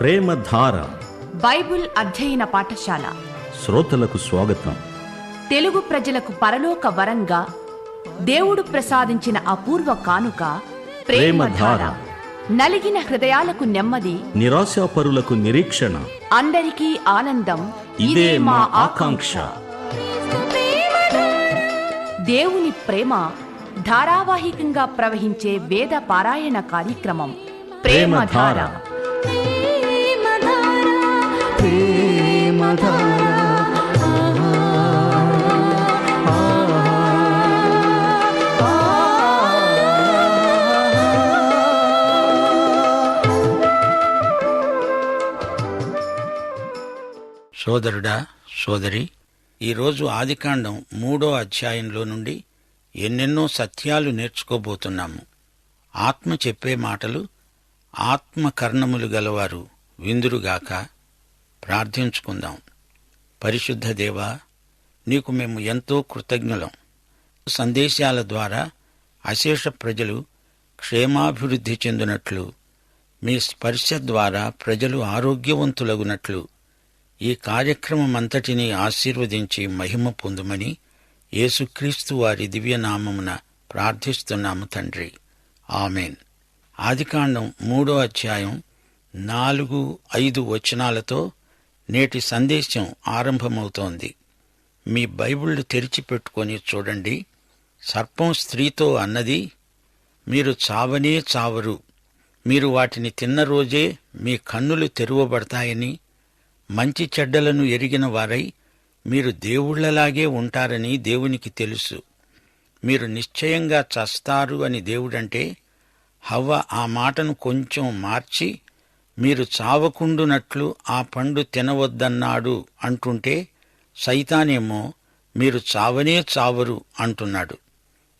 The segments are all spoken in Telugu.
ప్రేమధార. బైబిల్ అధ్యయన పాఠశాల. శ్రోతలకు స్వాగతం. తెలుగు ప్రజలకు పరలోక వరంగా దేవుడు ప్రసాదించిన అపూర్వ కానుక ప్రేమధార. నలిగిన హృదయాలకు నెమ్మది. నిరాశాపరులకు నిరీక్షణ. అందరికీ ఆనందం. ఇదే మా ఆకాంక్ష. దేవుని ప్రేమ ధారావాహికంగా ప్రవహించే వేద పారాయణ కార్యక్రమం. ప్రేమధార. సోదరుడా సోదరి ఈరోజు ఆదికాండం మూడో అధ్యాయంలో నుండి ఎన్నెన్నో సత్యాలు నేర్చుకోబోతున్నాము. ఆత్మ చెప్పే మాటలు ఆత్మ కర్ణములు గలవారు విందురుగాక. ప్రార్థించుకుందాం. పరిశుద్ధ దేవా నీకు మేము ఎంతో కృతజ్ఞులం. సందేశాల ద్వారా అశేష ప్రజలు క్షేమాభివృద్ధి చెందినట్లు మీ స్పర్శ ద్వారా ప్రజలు ఆరోగ్యవంతులగునట్లు ఈ కార్యక్రమమంతటినీ ఆశీర్వదించి మహిమ పొందుమని యేసుక్రీస్తు వారి దివ్యనామమున ప్రార్థిస్తున్నాము తండ్రి. ఆమెన్. ఆదికాండం మూడో అధ్యాయం నాలుగు ఐదు వచనాలతో నేటి సందేశం ఆరంభమవుతోంది. మీ బైబిళ్ళు తెరిచిపెట్టుకొని చూడండి. సర్పం స్త్రీతో అన్నది మీరు చావనే చావరు. మీరు వాటిని తిన్న రోజే మీ కన్నులు తెరువబడతాయని మంచి చెడ్డలను ఎరిగిన వారై మీరు దేవుళ్ళలాగే ఉంటారని దేవునికి తెలుసు. మీరు నిశ్చయంగా చస్తారు అని దేవుడంటే హవ్వ ఆ మాటను కొంచెం మార్చి మీరు చావకుండునట్లు ఆ పండు తినవద్దన్నాడు అంటుంటే సైతానేమో మీరు చావనే చావరు అంటున్నాడు.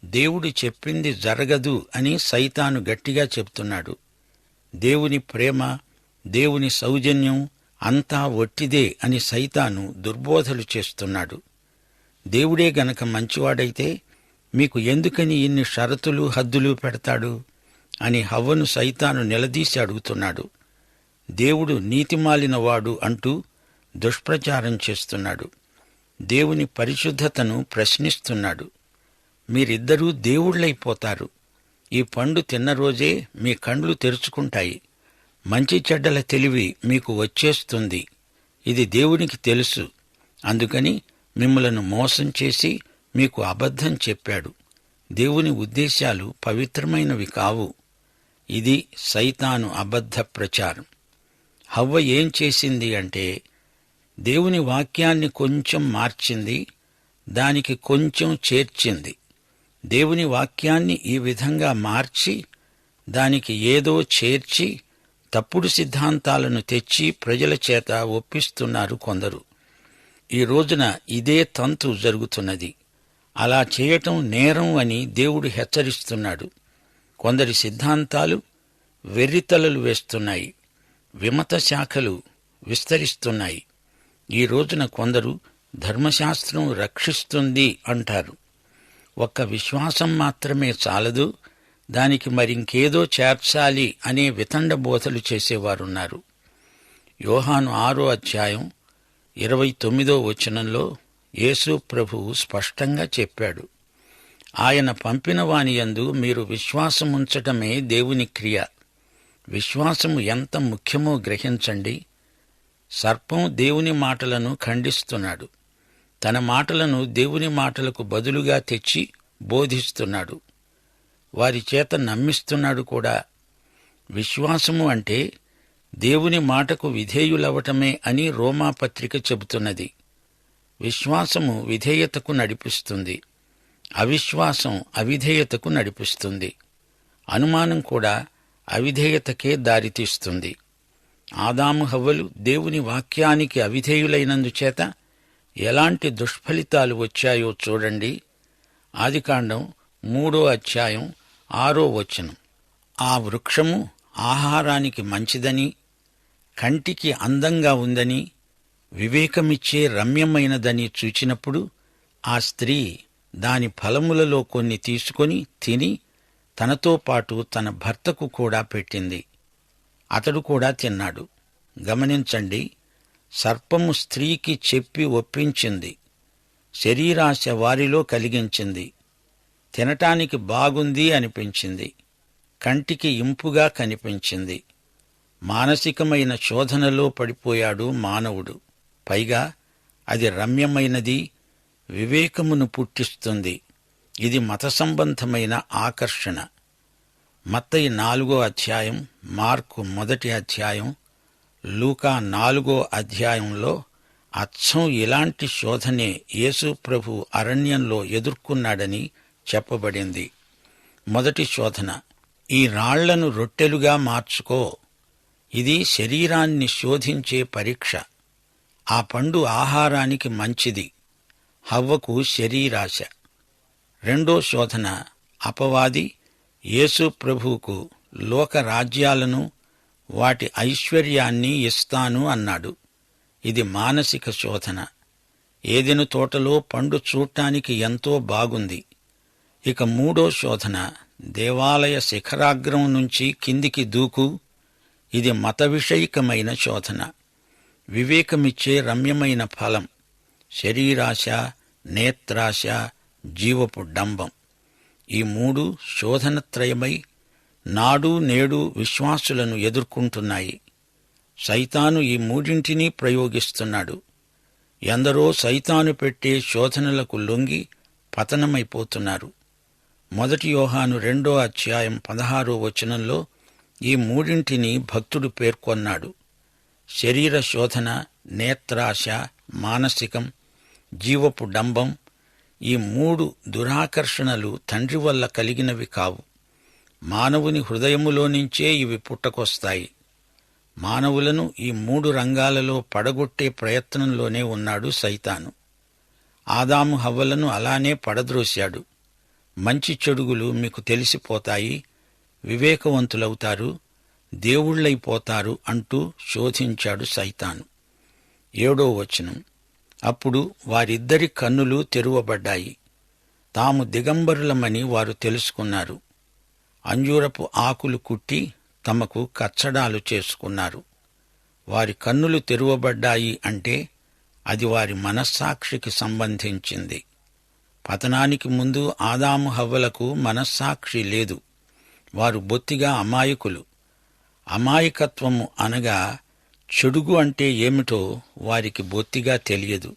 దేవుడు చెప్పింది జరగదు అని సైతాను గట్టిగా చెప్తున్నాడు. దేవుని ప్రేమ దేవుని సౌజన్యం అంతా ఒట్టిదే అని సైతాను దుర్బోధలు చేస్తున్నాడు. దేవుడే గనక మంచివాడైతే మీకు ఎందుకని ఇన్ని షరతులు హద్దులు పెడతాడు అని హవ్వను సైతాను నిలదీసి అడుగుతున్నాడు. దేవుడు నీతిమాలినవాడు అంటూ దుష్ప్రచారం చేస్తున్నాడు. దేవుని పరిశుద్ధతను ప్రశ్నిస్తున్నాడు. మీరిద్దరూ దేవుళ్ళైపోతారు. ఈ పండు తిన్న రోజే మీ కండ్లు తెరుచుకుంటాయి. మంచి చెడ్డల తెలివి మీకు వచ్చేస్తుంది. ఇది దేవునికి తెలుసు. అందుకని మిమ్మలను మోసం చేసి మీకు అబద్ధం చెప్పాడు. దేవుని ఉద్దేశాలు పవిత్రమైనవి కావు. ఇది సైతాను అబద్ధ ప్రచారం. హవ్వ ఏం చేసింది అంటే దేవుని వాక్యాన్ని కొంచెం మార్చింది దానికి కొంచెం చేర్చింది. దేవుని వాక్యాన్ని ఈ విధంగా మార్చి దానికి ఏదో చేర్చి తప్పుడు సిద్ధాంతాలను తెచ్చి ప్రజల చేత ఒప్పిస్తున్నారు కొందరు. ఈ రోజున ఇదే తంతు జరుగుతున్నది. అలా చేయటం నేరం అని దేవుడు హెచ్చరిస్తున్నాడు. కొందరి సిద్ధాంతాలు వెర్రితలలు వేస్తున్నాయి. విమత శాఖలు విస్తరిస్తున్నాయి. ఈ రోజున కొందరు ధర్మశాస్త్రం రక్షిస్తుంది అంటారు. ఒక్క విశ్వాసం మాత్రమే చాలదు దానికి మరింకేదో చేర్చాలి అనే వితండ బోధలు చేసేవారున్నారు. యోహాను ఆరో అధ్యాయం ఇరవై తొమ్మిదో వచనంలో యేసు ప్రభువు స్పష్టంగా చెప్పాడు ఆయన పంపిన వాని యందు మీరు విశ్వాసముంచటమే దేవుని క్రియ. విశ్వాసము ఎంత ముఖ్యమో గ్రహించండి. సర్పం దేవుని మాటలను ఖండిస్తున్నాడు. తన మాటలను దేవుని మాటలకు బదులుగా తెచ్చి బోధిస్తున్నాడు. వారి చేత నమ్మిస్తున్నాడు కూడా. విశ్వాసము అంటే దేవుని మాటకు విధేయులవటమే అని రోమా పత్రిక చెబుతున్నది. విశ్వాసము విధేయతకు నడిపిస్తుంది. అవిశ్వాసం అవిధేయతకు నడిపిస్తుంది. అనుమానం కూడా అవిధేయతకే దారితీస్తుంది. ఆదాము హవ్వలు దేవుని వాక్యానికి అవిధేయులైనందుచేత ఎలాంటి దుష్ఫలితాలు వచ్చాయో చూడండి. ఆదికాండం మూడో అధ్యాయం ఆరో వచనం. ఆ వృక్షము ఆహారానికి మంచిదని కంటికి అందంగా ఉందని వివేకమిచ్చే రమ్యమైనదని చూచినప్పుడు ఆ స్త్రీ దాని ఫలములలో కొన్ని తీసుకొని తిని తనతో పాటు తన భర్తకు కూడా పెట్టింది. అతడు కూడా తిన్నాడు. గమనించండి సర్పము స్త్రీకి చెప్పి ఒప్పించింది. శరీరాశ వారిలో కలిగించింది. తినటానికి బాగుంది అనిపించింది. కంటికి ఇంపుగా కనిపించింది. మానసికమైన శోధనలో పడిపోయాడు మానవుడు. పైగా అది రమ్యమైనది వివేకమును పుట్టిస్తుంది. ఇది మత సంబంధమైన ఆకర్షణ. మత్తయి నాలుగో అధ్యాయం మార్కు మొదటి అధ్యాయం లూకా నాలుగో అధ్యాయంలో అచ్చం ఇలాంటి శోధనే యేసు ప్రభు అరణ్యంలో ఎదుర్కొన్నాడని చెప్పబడింది. మొదటి శోధన ఈ రాళ్ళను రొట్టెలుగా మార్చుకో. ఇది శరీరాన్ని శోధించే పరీక్ష. ఆ పండు ఆహారానికి మంచిది. హవ్వకు శరీరాశ. రెండో శోధన అపవాది యేసు ప్రభువుకు లోక రాజ్యాలను వాటి ఐశ్వర్యాన్ని ఇస్తాను అన్నాడు. ఇది మానసిక శోధన. ఏదెను తోటలో పండు చూడటానికి ఎంతో బాగుంది. ఇక మూడో శోధన దేవాలయ శిఖరాగ్రం నుంచి కిందికి దూకు. ఇది మత విషయికమైన శోధన. వివేకమిచ్చే రమ్యమైన ఫలం. శరీరాశ నేత్రాశ జీవపు డంబం. ఈ మూడు శోధనత్రయమై నాడు నేడు విశ్వాసులను ఎదుర్కొంటున్నాయి. సైతాను ఈ మూడింటినీ ప్రయోగిస్తున్నాడు. ఎందరో సైతాను పెట్టే శోధనలకు లొంగి పతనమైపోతున్నారు. మొదటి యోహాను రెండో అధ్యాయం పదహారో వచనంలో ఈ మూడింటిని భక్తుడు పేర్కొన్నాడు. శరీర శోధన నేత్రాశ మానసికం జీవపు డంబం ఈ మూడు దురాకర్షణలు తండ్రి వల్ల కలిగినవి కావు. మానవుని హృదయములో నుంచే ఇవి పుట్టకొస్తాయి. మానవులను ఈ మూడు రంగాలలో పడగొట్టే ప్రయత్నంలోనే ఉన్నాడు సైతాను. ఆదాము హవ్వలను అలానే పడద్రోశాడు. మంచి చెడుగులు మీకు తెలిసిపోతాయి. వివేకవంతులవుతారు. దేవుళ్ళైపోతారు అంటూ శోధించాడు సైతాను. ఏడో వచనం. అప్పుడు వారిద్దరి కన్నులు తెరువబడ్డాయి. తాము దిగంబరులమని వారు తెలుసుకున్నారు. అంజూరపు ఆకులు కుట్టి తమకు కచ్చడాలు చేసుకున్నారు. వారి కన్నులు తెరువబడ్డాయి అంటే అది వారి మనస్సాక్షికి సంబంధించింది. పతనానికి ముందు ఆదాము హవ్వలకు మనస్సాక్షి లేదు. వారు బొత్తిగా అమాయకులు. అమాయకత్వము అనగా చెడుగు అంటే ఏమిటో వారికి బొత్తిగా తెలియదు.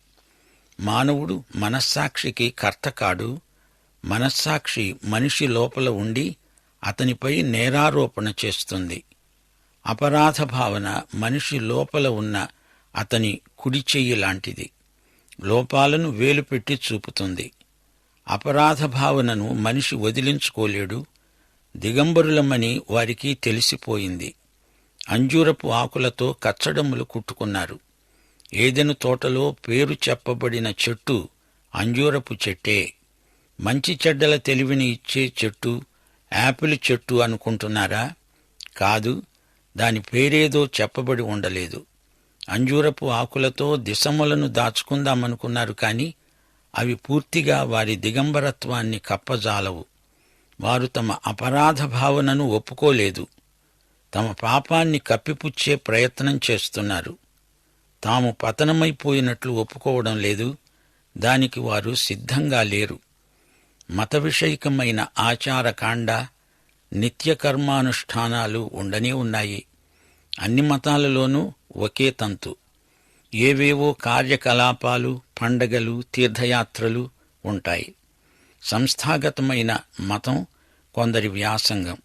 మానవుడు మనస్సాక్షికి కర్త కాడు మనస్సాక్షి మనిషి లోపల ఉండి అతనిపై నేరారోపణ చేస్తుంది. అపరాధ భావన మనిషి లోపల ఉన్న అతని కుడి చెయ్యి లాంటిది. లోపాలను వేలుపెట్టి చూపుతుంది. అపరాధ భావనను మనిషి వదిలించుకోలేడు దిగంబరులమని వారికి తెలిసిపోయింది. అంజూరపు ఆకులతో కచ్చడములు కుట్టుకున్నారు. ఏదెను తోటలో పేరు చెప్పబడిన చెట్టు అంజూరపు చెట్టే. మంచి చెడ్డల తెలివిని ఇచ్చే చెట్టు యాపిల్ చెట్టు అనుకుంటున్నారా? కాదు దాని పేరేదో చెప్పబడి ఉండలేదు. అంజూరపు ఆకులతో దిశములను దాచుకుందామనుకున్నారు కాని అవి పూర్తిగా వారి దిగంబరత్వాన్ని కప్పజాలవు. వారు తమ అపరాధ భావనను ఒప్పుకోలేదు. తమ పాపాన్ని కప్పిపుచ్చే ప్రయత్నం చేస్తున్నారు. తాము పతనమైపోయినట్లు ఒప్పుకోవడం లేదు. దానికి వారు సిద్ధంగా లేరు. మత విషయకమైన ఆచారకాండ నిత్యకర్మానుష్ఠానాలు ఉండనే ఉన్నాయి. అన్ని మతాలలోనూ ఒకే తంతు. ఏవేవో కార్యకలాపాలు పండగలు తీర్థయాత్రలు ఉంటాయి. సంస్థాగతమైన మతం కొందరి వ్యాసంగం.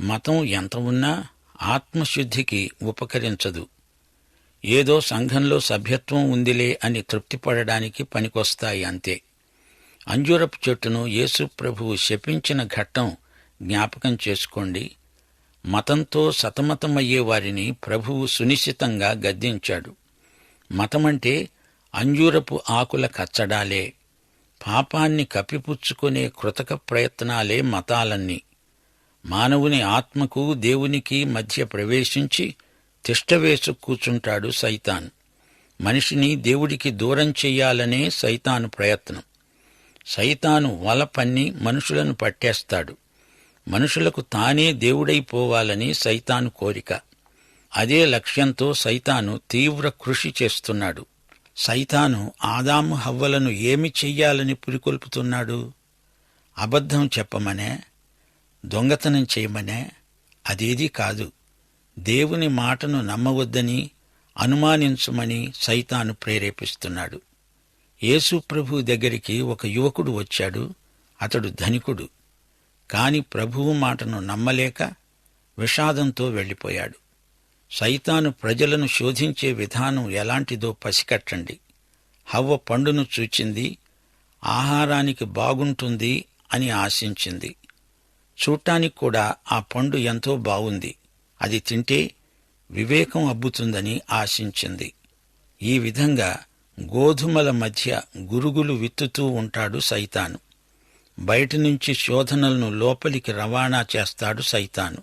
మతం ఎంత ఉన్నా ఆత్మశుద్ధికి ఉపకరించదు. ఏదో సంఘంలో సభ్యత్వం ఉందిలే అని తృప్తిపడడానికి పనికొస్తాయి అంతే. అంజూరపు చెట్టును యేసు ప్రభువు శపించిన ఘట్టం జ్ఞాపకం చేసుకోండి. మతంతో సతమతమయ్యే వారిని ప్రభువు సునిశ్చితంగా గద్దించాడు. మతమంటే అంజూరపు ఆకుల కచ్చడాలే. పాపాన్ని కప్పిపుచ్చుకునే కృతక ప్రయత్నాలే మతాలన్నీ. మానవుని ఆత్మకు దేవునికి మధ్య ప్రవేశించి తిష్టవేసు కూచుంటాడు సైతాన్. మనిషిని దేవుడికి దూరం చెయ్యాలనే సైతాను ప్రయత్నం. సైతాను వల పన్ని మనుషులను పట్టేస్తాడు. మనుషులకు తానే దేవుడైపోవాలని సైతాను కోరిక. అదే లక్ష్యంతో సైతాను తీవ్ర కృషి చేస్తున్నాడు. సైతాను ఆదాము హవ్వలను ఏమి చెయ్యాలని పురికొల్పుతున్నాడు? అబద్ధం చెప్పమనే దొంగతనం చేయమనే అదేదీ కాదు. దేవుని మాటను నమ్మవద్దని అనుమానించమని సైతాను ప్రేరేపిస్తున్నాడు. యేసు ప్రభు దగ్గరికి ఒక యువకుడు వచ్చాడు. అతడు ధనికుడు. కాని ప్రభువు మాటను నమ్మలేక విషాదంతో వెళ్ళిపోయాడు. సైతాను ప్రజలను శోధించే విధానం ఎలాంటిదో పసికట్టండి. హవ్వ పండును చూచింది ఆహారానికి బాగుంటుంది అని ఆశించింది. చూడటానికి కూడా ఆ పండు ఎంతో బాగుంది. అది తింటే వివేకం అబ్బుతుందని ఆశించింది. ఈ విధంగా గోధుమల మధ్య గురుగులు విత్తుతూ ఉంటాడు సైతాను. బయట నుంచి శోధనలను లోపలికి రవాణా చేస్తాడు సైతాను.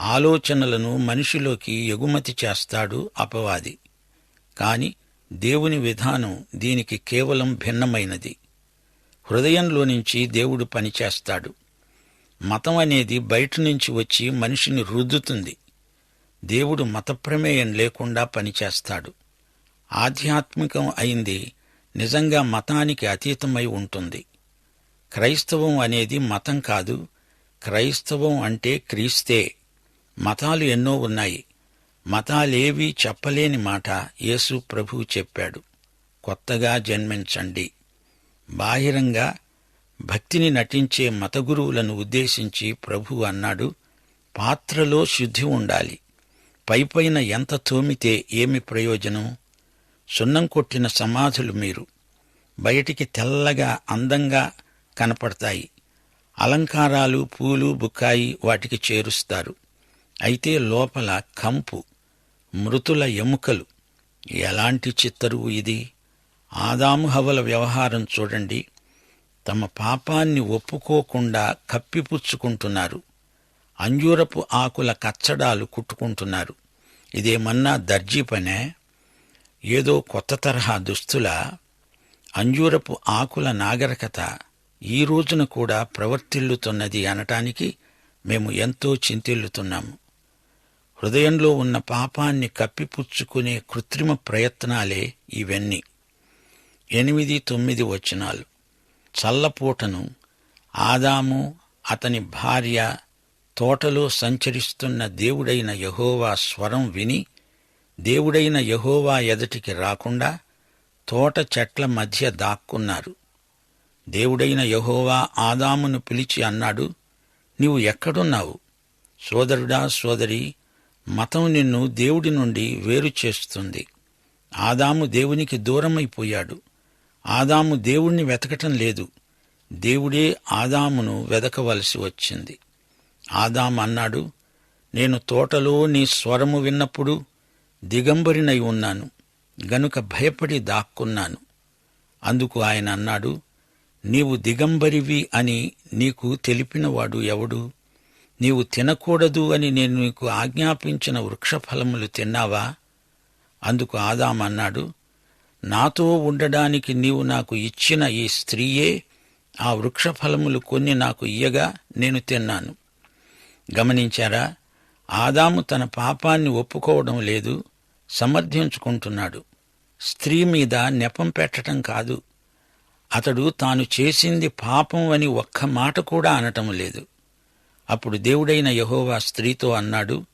ఆలోచనలను మనిషిలోకి ఎగుమతి చేస్తాడు అపవాది. కాని దేవుని విధానం దీనికి కేవలం భిన్నమైనది. హృదయంలో నుంచి దేవుడు పనిచేస్తాడు. మతం అనేది బయట నుంచి వచ్చి మనిషిని రుద్దుతుంది. దేవుడు మత ప్రమేయం లేకుండా పనిచేస్తాడు. ఆధ్యాత్మికం అయింది నిజంగా మతానికి అతీతమై ఉంటుంది. క్రైస్తవం అనేది మతం కాదు క్రైస్తవం అంటే క్రీస్తే. మతాలు ఎన్నో ఉన్నాయి. మతాలేవీ చెప్పలేని మాట యేసు ప్రభువు చెప్పాడు. కొత్తగా జన్మించండి. బాహిరంగా భక్తిని నటించే మతగురువులను ఉద్దేశించి ప్రభు అన్నాడు పాత్రలో శుద్ధి ఉండాలి. పైపైన ఎంత తోమితే ఏమి ప్రయోజనం? సున్నం కొట్టిన సమాధులు మీరు. బయటికి తెల్లగా అందంగా కనపడతాయి. అలంకారాలు పూలు బుక్కాయి వాటికి చేరుస్తారు. అయితే లోపల కంపు మృతుల ఎముకలు. ఎలాంటి చిత్తరువు ఇది? ఆదాము హవల వ్యవహారం చూడండి. తమ పాపాన్ని ఒప్పుకోకుండా కప్పిపుచ్చుకుంటున్నారు. అంజూరపు ఆకుల కచ్చడాలు కుట్టుకుంటున్నారు. ఇదేమన్నా దర్జీ పనే? ఏదో కొత్త తరహా దుస్తుల? అంజూరపు ఆకుల నాగరికత ఈ రోజున కూడా ప్రవర్తిల్లుతున్నది అనటానికి మేము ఎంతో చింతిల్లుతున్నాము. హృదయంలో ఉన్న పాపాన్ని కప్పిపుచ్చుకునే కృత్రిమ ప్రయత్నాలే ఇవన్నీ. ఎనిమిది తొమ్మిది వచనాలు. చల్లపూటను ఆదాము అతని భార్య తోటలో సంచరిస్తున్న దేవుడైన యహోవా స్వరం విని దేవుడైన యహోవా ఎదటికి రాకుండా తోట చెట్ల మధ్య దాక్కున్నారు. దేవుడైన యహోవా ఆదామును పిలిచి అన్నాడు నీవు ఎక్కడున్నావు? సోదరుడా సోదరి మతం నిన్ను దేవుడి నుండి వేరు చేస్తుంది. ఆదాము దేవునికి దూరమైపోయాడు. ఆదాము దేవుణ్ణి వెతకటం లేదు. దేవుడే ఆదామును వెదకవలసి వచ్చింది. ఆదాము అన్నాడు నేను తోటలో నీ స్వరము విన్నప్పుడు దిగంబరినై ఉన్నాను గనుక భయపడి దాక్కున్నాను. అందుకు ఆయన అన్నాడు నీవు దిగంబరివి అని నీకు తెలిపినవాడు ఎవడు? నీవు తినకూడదు అని నేను నీకు ఆజ్ఞాపించిన వృక్షఫలములు తిన్నావా? అందుకు ఆదాం అన్నాడు నాతో ఉండడానికి నీవు నాకు ఇచ్చిన ఈ స్త్రీయే ఆ వృక్షఫలములు కొన్ని నాకు ఇయ్యగా నేను తిన్నాను. గమనించారా? ఆదాము తన పాపాన్ని ఒప్పుకోవడం లేదు సమర్థించుకుంటున్నాడు. స్త్రీ మీద నెపం పెట్టటం కాదు. అతడు తాను చేసింది పాపం అని ఒక్క మాట కూడా అనటం లేదు. అప్పుడు దేవుడైన యహోవా స్త్రీతో అన్నాడు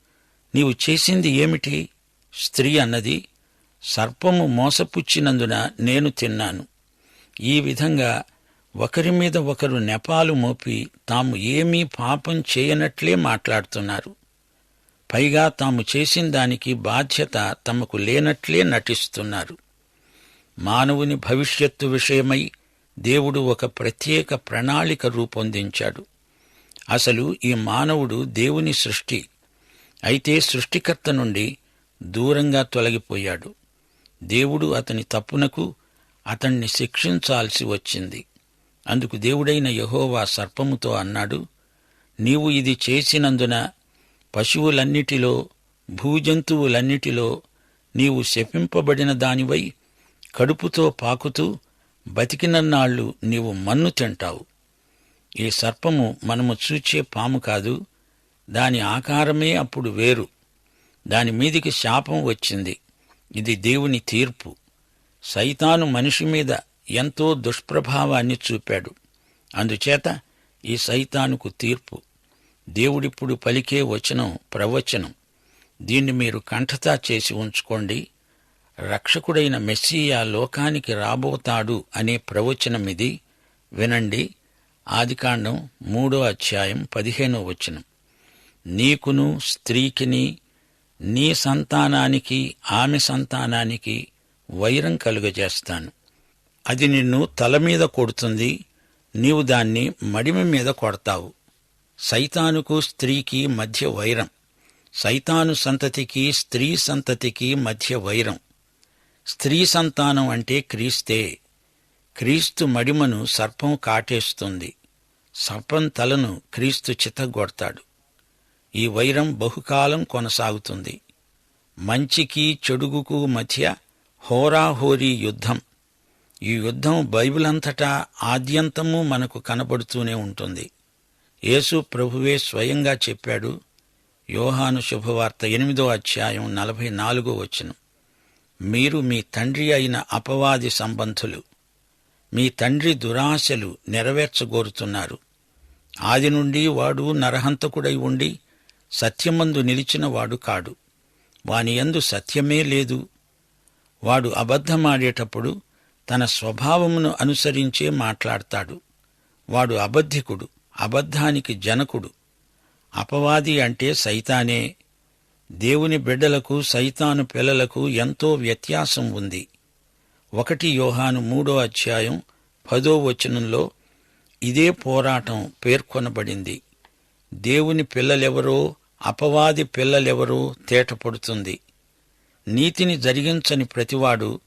నీవు చేసింది ఏమిటి? స్త్రీ అన్నది సర్పము మోసపుచ్చినందున నేను తిన్నాను. ఈ విధంగా ఒకరి మీద ఒకరు నెపాలు మోపి తాము ఏమీ పాపం చేయనట్లే మాట్లాడుతున్నారు. పైగా తాము చేసిన దానికి బాధ్యత తమకు లేనట్లే నటిస్తున్నారు. మానవుని భవిష్యత్తు విషయమై దేవుడు ఒక ప్రత్యేక ప్రణాళిక రూపొందించాడు. అసలు ఈ మానవుడు దేవుని సృష్టి. అయితే సృష్టికర్త నుండి దూరంగా తొలగిపోయాడు. దేవుడు అతని తప్పునకు అతణ్ణి శిక్షించాల్సి వచ్చింది. అందుకు దేవుడైన యహోవా సర్పముతో అన్నాడు నీవు ఇది చేసినందున పశువులన్నిటిలో భూజంతువులన్నిటిలో నీవు శపింపబడిన దానివై కడుపుతో పాకుతూ బతికినన్నాళ్ళు నీవు మన్ను తింటావు. ఈ సర్పము మనము చూచే పాము కాదు దాని ఆకారమే అప్పుడు వేరు. దాని మీదికి శాపం వచ్చింది. ఇది దేవుని తీర్పు. సైతాను మనిషి మీద ఎంతో దుష్ప్రభావాన్ని చూపాడు. అందుచేత ఈ సైతానుకు తీర్పు. దేవుడిప్పుడు పలికే వచనం ప్రవచనం. దీన్ని మీరు కంఠతా చేసి ఉంచుకోండి. రక్షకుడైన మెస్సీయా లోకానికి రాబోతాడు అనే ప్రవచనం ఇది. వినండి. ఆదికాండం మూడో అధ్యాయం పదిహేనో వచనం. నీకును స్త్రీకిని నీ సంతానానికి ఆమె సంతానానికి వైరం కలుగజేస్తాను. అది నిన్ను తల మీద కొడుతుంది నీవు దాన్ని మడిమ మీద కొడతావు. సైతానుకు స్త్రీకి మధ్య వైరం. సైతాను సంతతికి స్త్రీ సంతతికి మధ్య వైరం. స్త్రీ సంతానం అంటే క్రీస్తే. క్రీస్తు మడిమను సర్పం కాటేస్తుంది. సర్పం తలను క్రీస్తు చిత్తగొడతాడు ఈ వైరం బహుకాలం కొనసాగుతుంది. మంచికి చెడుగుకు మధ్య హోరాహోరీ యుద్ధం. ఈ యుద్ధం బైబిల్ అంతటా ఆద్యంతము మనకు కనబడుతూనే ఉంటుంది. యేసు ప్రభువే స్వయంగా చెప్పాడు యోహాను శుభవార్త ఎనిమిదో అధ్యాయం నలభై నాలుగో వచనం. మీరు మీ తండ్రి అయిన అపవాది సంబంధులు మీ తండ్రి దురాశలు నెరవేర్చగోరుతున్నారు. ఆది నుండి వాడు నరహంతకుడై ఉండి సత్యమందు నిలిచిన వాడు కాడు. వాని యందు సత్యమే లేదు. వాడు అబద్ధమాడేటప్పుడు తన స్వభావమును అనుసరించే మాట్లాడతాడు. వాడు అబద్ధికుడు అబద్ధానికి జనకుడు. అపవాది అంటే సైతానే. దేవుని బిడ్డలకు సైతాను పిల్లలకు ఎంతో వ్యత్యాసం ఉంది. ఒకటి యోహాను మూడో అధ్యాయం పదో వచనంలో ఇదే పోరాటం పేర్కొనబడింది. దేవుని పిల్లలెవరో అపవాది పిల్లలెవరో తేటపడుతుంది నీతిని జరిగించని ప్రతివాడు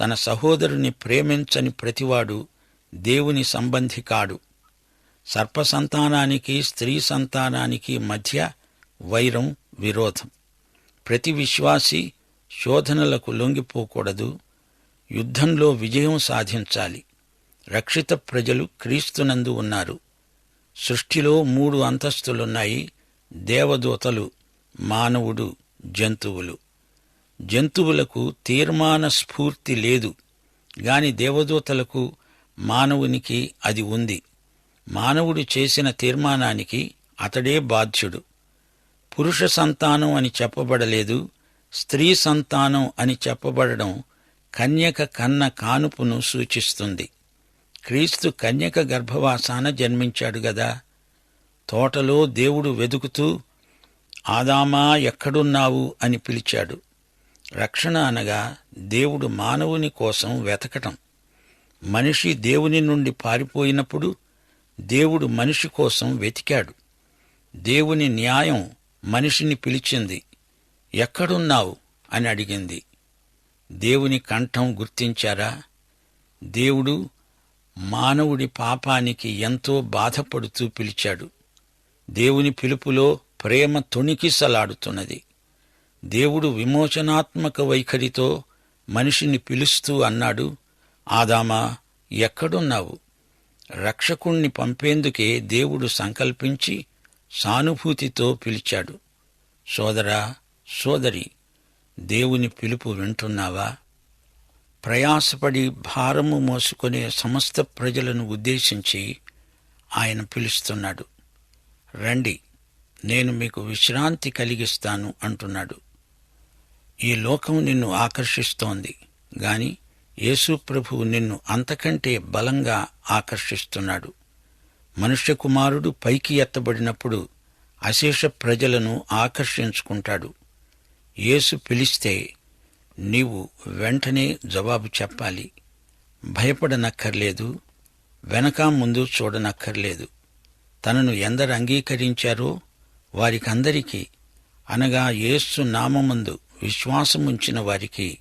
తన సహోదరుని ప్రేమించని ప్రతివాడు దేవుని సంబంధి కాడు. సర్పసంతానానికి స్త్రీ సంతానానికి మధ్య వైరం విరోధం. ప్రతి విశ్వాసి శోధనలకు లొంగిపోకూడదు. యుద్ధంలో విజయం సాధించాలి. రక్షిత ప్రజలు క్రీస్తునందు ఉన్నారు. సృష్టిలో మూడు అంతస్తులున్నాయి. దేవదూతలు మానవుడు జంతువులు. జంతువులకు తీర్మాన స్ఫూర్తి లేదు గాని దేవదూతలకు మానవునికి అది ఉంది. మానవుడు చేసిన తీర్మానానికి అతడే బాధ్యుడు. పురుష సంతానం అని చెప్పబడలేదు స్త్రీ సంతానం అని చెప్పబడడం కన్యక కన్న కానుపును సూచిస్తుంది. క్రీస్తు కన్యక గర్భవాసాన జన్మించాడు గదా తోటలో దేవుడు వెతుకుతూ ఆదామా ఎక్కడున్నావు? అని పిలిచాడు. రక్షణ అనగా దేవుడు మానవుని కోసం వెతకటం. మనిషి దేవుని నుండి పారిపోయినప్పుడు దేవుడు మనిషి కోసం వెతికాడు. దేవుని న్యాయం మనిషిని పిలిచింది. ఎక్కడున్నావు? అని అడిగింది. దేవుని కంఠం గుర్తించారా? దేవుడు మానవుడి పాపానికి ఎంతో బాధపడుతూ పిలిచాడు. దేవుని పిలుపులో ప్రేమ తొణికిసలాడుతున్నది. దేవుడు విమోచనాత్మక వైఖరితో మనిషిని పిలుస్తూ అన్నాడు ఆదామా ఎక్కడున్నావు? రక్షకుణ్ణి పంపేందుకే దేవుడు సంకల్పించి సానుభూతితో పిలిచాడు. సోదరా సోదరి దేవుని పిలుపు వింటున్నావా? ప్రయాసపడి భారము మోసుకునే సమస్త ప్రజలను ఉద్దేశించి ఆయన పిలుస్తున్నాడు. రండి నేను మీకు విశ్రాంతి కలిగిస్తాను అంటున్నాడు. ఈ లోకం నిన్ను ఆకర్షిస్తోంది గాని యేసు ప్రభువు నిన్ను అంతకంటే బలంగా ఆకర్షిస్తున్నాడు. మనుష్య కుమారుడు పైకి ఎత్తబడినప్పుడు అశేష ప్రజలను ఆకర్షించుకుంటాడు. యేసు పిలిస్తే నీవు వెంటనే జవాబు చెప్పాలి. భయపడనక్కర్లేదు వెనక ముందు చూడనక్కర్లేదు. తనను ఎందరు అంగీకరించారో వారికందరికీ అనగా యేస్సు నామమందు విశ్వాసముంచిన వారికి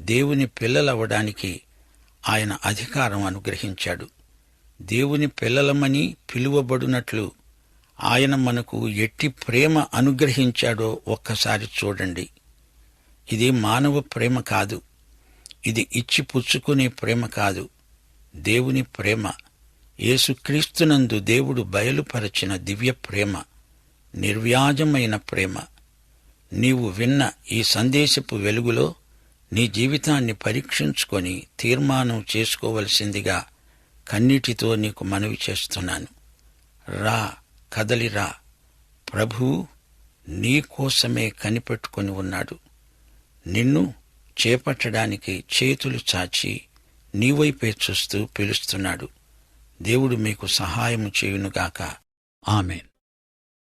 దేవుని పిల్లలవ్వడానికి ఆయన అధికారం అనుగ్రహించాడు. దేవుని పిల్లలమని పిలువబడినట్లు ఆయన మనకు ఎట్టి ప్రేమ అనుగ్రహించాడో ఒక్కసారి చూడండి. ఇది మానవ ప్రేమ కాదు. ఇది ఇచ్చి పుచ్చుకునే ప్రేమ కాదు. దేవుని ప్రేమ. యేసుక్రీస్తునందు దేవుడు బయలుపరచిన దివ్య ప్రేమ నిర్వ్యాజమైన ప్రేమ. నీవు విన్న ఈ సందేశపు వెలుగులో నీ జీవితాన్ని పరీక్షించుకొని తీర్మానం చేసుకోవలసిందిగా కన్నీటితో నీకు మనవి చేస్తున్నాను. రా కదలిరా ప్రభు నీ కోసమే కనిపెట్టుకొని ఉన్నాడు. నిన్ను చేపట్టడానికి చేతులు చాచి నీవైపే చూస్తూ పిలుస్తున్నాడు. దేవుడు మీకు సహాయము చేయునుగాక. ఆమెన్.